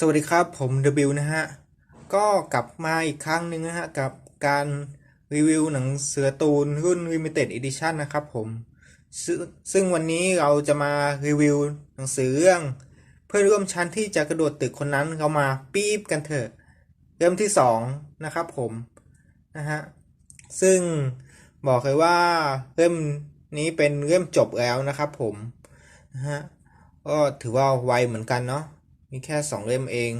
สวัสดีครับผม W นะฮะ ก็กลับมาอีกครั้งหนึ่งนะฮะ กับการรีวิวหนังเสือตูนรุ่น Limited Edition นะครับผมซึ่งซึ่งวันนี้เราจะมารีวิวหนังสือเรื่อง เพื่อนร่วมชั้นที่จะกระโดดตึกคนนั้นเรามาปี๊บกันเถอะเริ่มที่สองนะครับผมนะฮะ ซึ่งบอกเลยว่าเล่มนี้เป็นเล่มจบแล้วนะครับผมนะฮะก็ถือว่าไวเหมือนกันเนาะ มีแค่สองเล่มเอง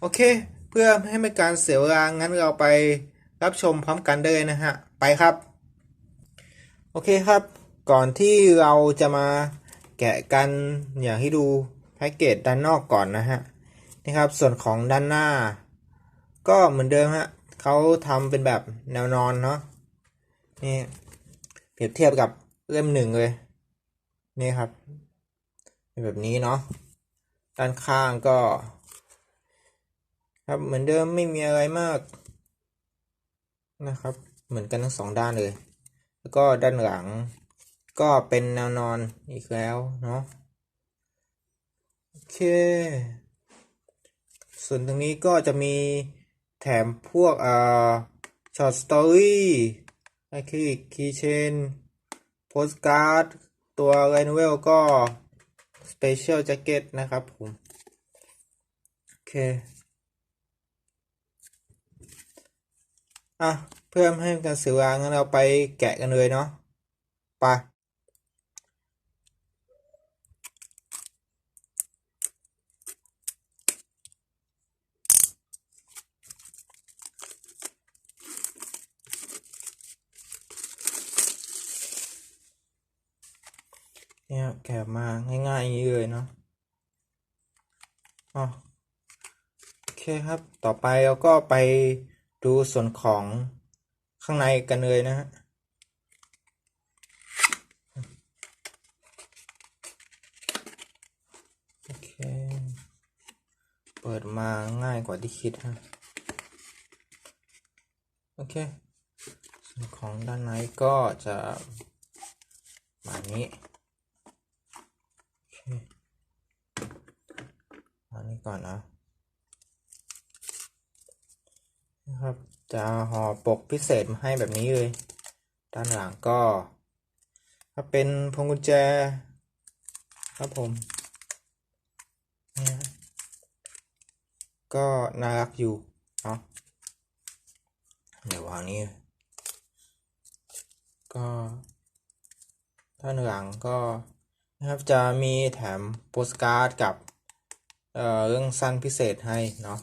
โอเค เพื่อให้ไม่การเสียเวลางั้นเราไปรับชมพร้อมกันได้เลยนะฮะ ไปครับ โอเคครับ ก่อนที่เราจะมาแกะกันอยากให้ดูแพ็กเกจด้านนอกก่อนนะฮะนี่ครับ ส่วนของด้านหน้า ก็เหมือนเดิมฮะเขาทำเป็นแบบแนวนอนเนาะนี่เปรียบเทียบกับเล่มหนึ่งเลย นี่ครับ เป็นแบบนี้เนาะ ด้านข้างก็ ครับเหมือนเดิมไม่มีอะไรมากนะครับ เหมือนกันทั้งสองด้านเลย แล้วก็ด้านหลังก็เป็นแนวนอนอีกแล้วเนาะโอเค ส่วนตรงนี้ก็จะมีแถมพวกอ่าช็อตสตอรี่อะคริลิกคีเชนโพสการ์ด ตัวไรนเวลก็ สเปเชียลแจ็คเก็ตนะครับผม โอเค อะ เพื่อไม่ให้การเสียเวลางั้นเราไปแกะกันเลยเนาะไป เนี่ยแกะมาง่ายๆอย่างนี้เลยเนาะอ๋อโอเคครับต่อไปเราก็ไปดูส่วนของข้างในกันเลยนะฮะโอเค เปิดมาง่ายกว่าที่คิดฮะโอเค ส่วนของด้านในก็จะมานี้ เคอันนี้ก่อนนะนะครับ จะห่อปกพิเศษมาให้แบบนี้เลย ด้านหลังก็ ถ้าเป็นพวงกุญแจ ครับผมเนี่ยก็น่ารักอยู่เนาะเดี๋ยววางนี้ ก็ด้านหลังก็ นะครับจะมีแถมโปสการ์ดกับเอ่อเรื่องสั้นพิเศษให้เนาะ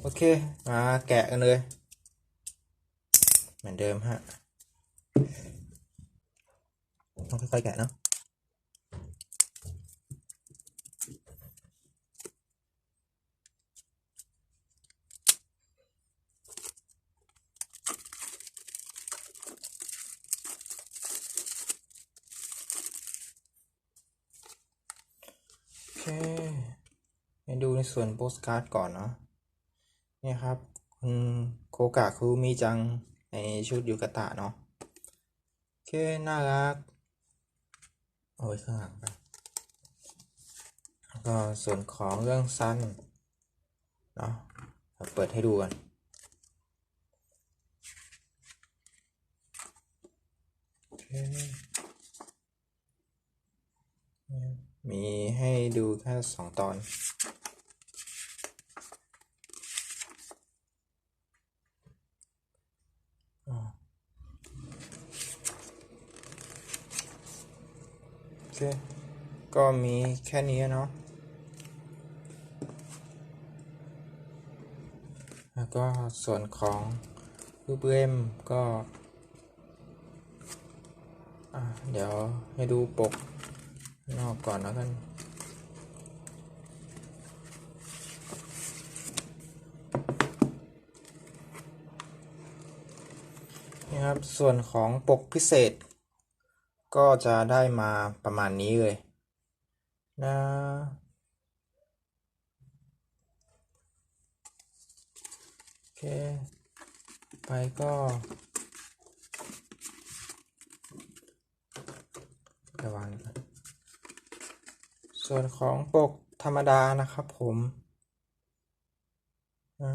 โอเค มาแกะกันเลย เหมือนเดิมฮะต้องค่อยๆแกะเนาะ เคให้ดูในส่วนโปสการ์ดก่อนเนาะเนี่ยครับ คุณโคกะคุมิจังในชุดยูกะตะเนาะโอเค น่ารัก โอ้ยข้างหลังไปแล้วก็ส่วนของเรื่องสั้นเนาะเราเปิดให้ดูกันโอเคมีให้ดู แค่สองตอนโอเค ก็มีแค่นี้เนาะแล้วก็ส่วนของรูปเล่มก็เดี๋ยวให้ดูปกนอกก่อนแล้วกัน นี่ครับ ส่วนของปกพิเศษ ก็จะได้มาประมาณนี้เลยนะโอเค ไปก็ ระวังส่วนของปกธรรมดานะครับผมอะ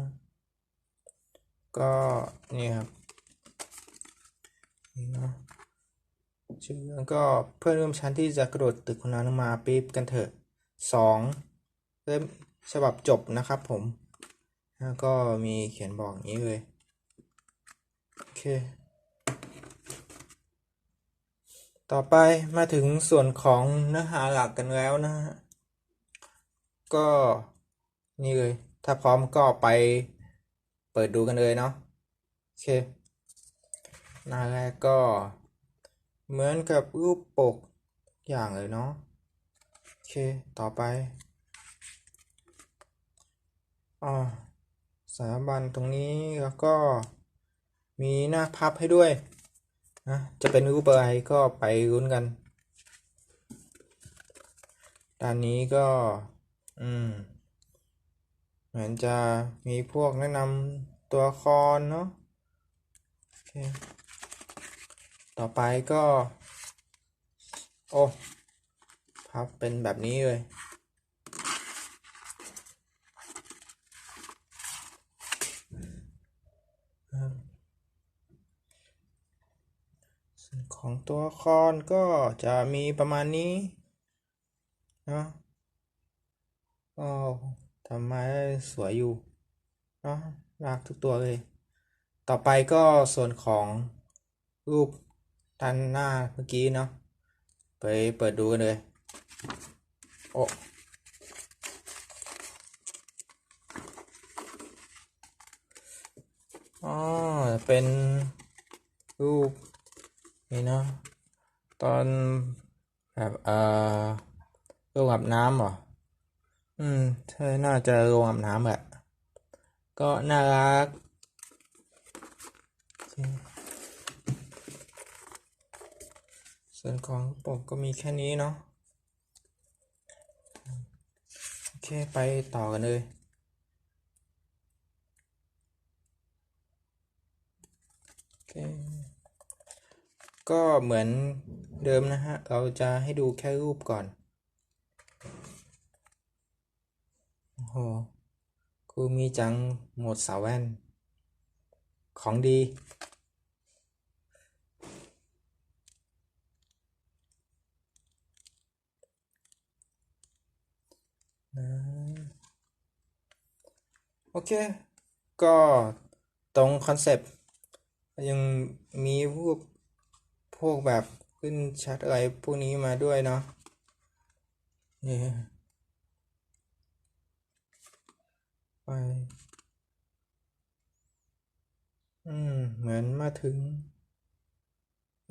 ก็ นี่ครับนี่เนาะ ชื่อเรื่องก็เพื่อนร่วมชั้นที่จะกระโดดตึกคนนั้นลมาปี๊บกันเถอะสองเริ่มฉบับจบนะครับผม แล้วก็มีเขียนบอกอย่างนี้เลย โอเค ต่อไปมาถึงส่วนของเนื้อหาหลักกันแล้วนะฮะ ก็นี่เลย ถ้าพร้อมก็ไปเปิดดูกันเลยเนาะ โอเค หน้าแรกก็ เหมือนกับรูปปกอย่างเลยเนาะโอเค ต่อไปอ่าสถาบันตรงนี้แล้วก็มีหน้าพับให้ด้วยนะจะเป็นรูปอะไรก็ไปรุ้นกันด้านนี้ก็ อืม เหมือนจะมีพวกแนะนำตัวละครเนาะโอเค ต่อไปก็ โอ้พับเป็นแบบนี้เลยส่วนของตัวละครก็จะมีประมาณนี้เนาะก็ทำมาได้สวยอยู่เนาะรักทุกตัวเลย ต่อไปก็ส่วนของรูป ด้านหน้าเมื่อกี้เนาะไปเปิดดูกันเลย โอ้อ๋อเป็นรูปนี่เนาะตอนแบบเอ่อโรงอาบน้ำเหรอ อืมใช่น่าจะโรงอาบน้ำแหละก็น่ารักโอเค ส่วนของปกก็มีแค่นี้เนาะโอเคไปต่อกันเลยโอเคก็เหมือนเดิมนะฮะ เราจะให้ดูแค่รูปก่อนโอ้โหคูมีจังหมดสาวแว่น ของดี โอ เค ก็ตรงคอนเซปต์ยังมีพวกพวกแบบขึ้นชัดอะไรพวกนี้มาด้วยเนาะนี่ไปอืม เหมือนมาถึง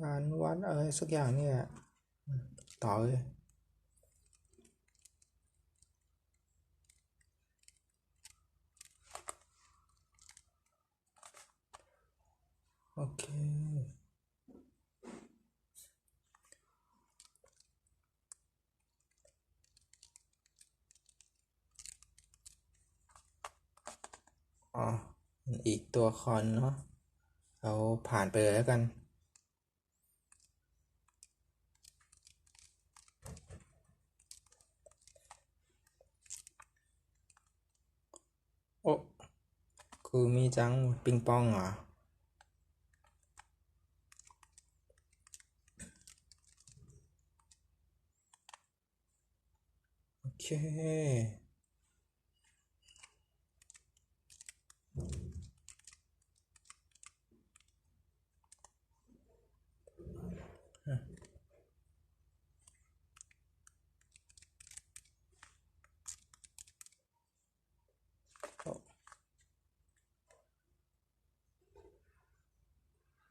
งานวัดอะไรสักอย่างนี่แหละต่อเลย โอเค อ๋อ อีกตัวคอนเนาะ เราผ่านไปเลยแล้วกันโอ้คือมีจังปิงปองเหรอ โอเค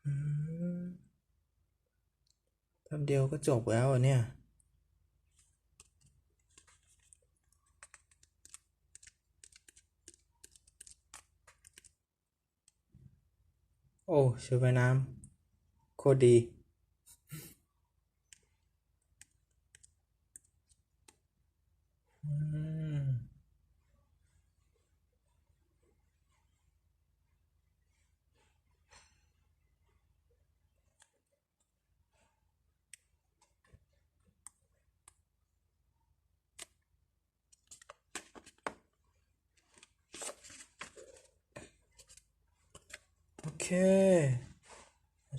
อืมแป๊บเดียวก็จบแล้วอะเนี่ย โอ้ชุดว่ายน้ำโคตรดี เค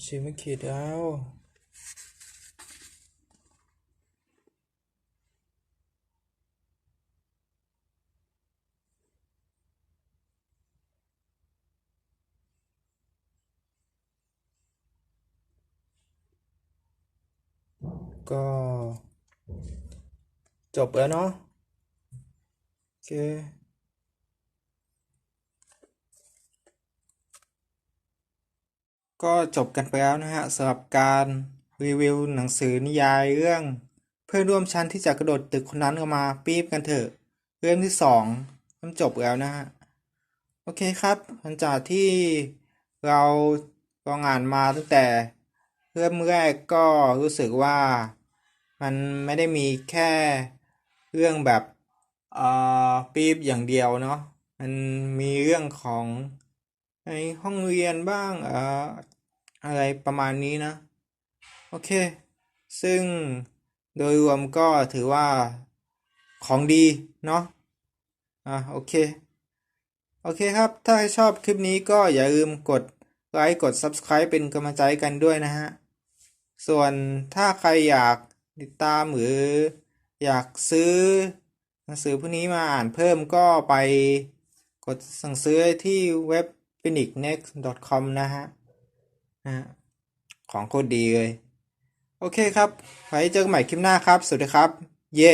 ชิไม่ขีดแล้วก็จบแล้วเนาะโอเค ก็จบกันไปแล้วนะฮะสำหรับการรีวิวหนังสือนิยายเรื่อง เพื่อนร่วมชั้นที่จะกระโดดตึกคนนั้นออกมาปี๊บกันเถอะ เรื่องที่สองมันจบแล้วนะฮะโอเคครับหลังจากที่เราลองอ่านมาตั้งแต่เริ่มแรกก็รู้สึกว่ามันไม่ได้มีแค่เรื่องแบบเอ่อปี๊บอย่างเดียวเนาะมันมีเรื่องของ ในห้องเรียนบ้างเอ่ออะไรประมาณนี้นะ โอเค ซึ่งโดยรวมก็ถือว่าของดี เนาะอะโอเค โอเคครับ ถ้าชอบคลิปนี้ก็อย่าลืมกดไลค์กด Subscribe เป็นกำลังใจกันด้วยนะฮะ ส่วนถ้าใครอยากติดตามหรืออยากซื้อหนังสือพวกนี้มาอ่านเพิ่มก็ไปกดสั่งซื้อที่เว็บ phoenixnext.com นะฮะนะฮะของโคตรดีเลย โอเคครับ ไว้เจอกันใหม่คลิปหน้าครับ สวัสดีครับ เย่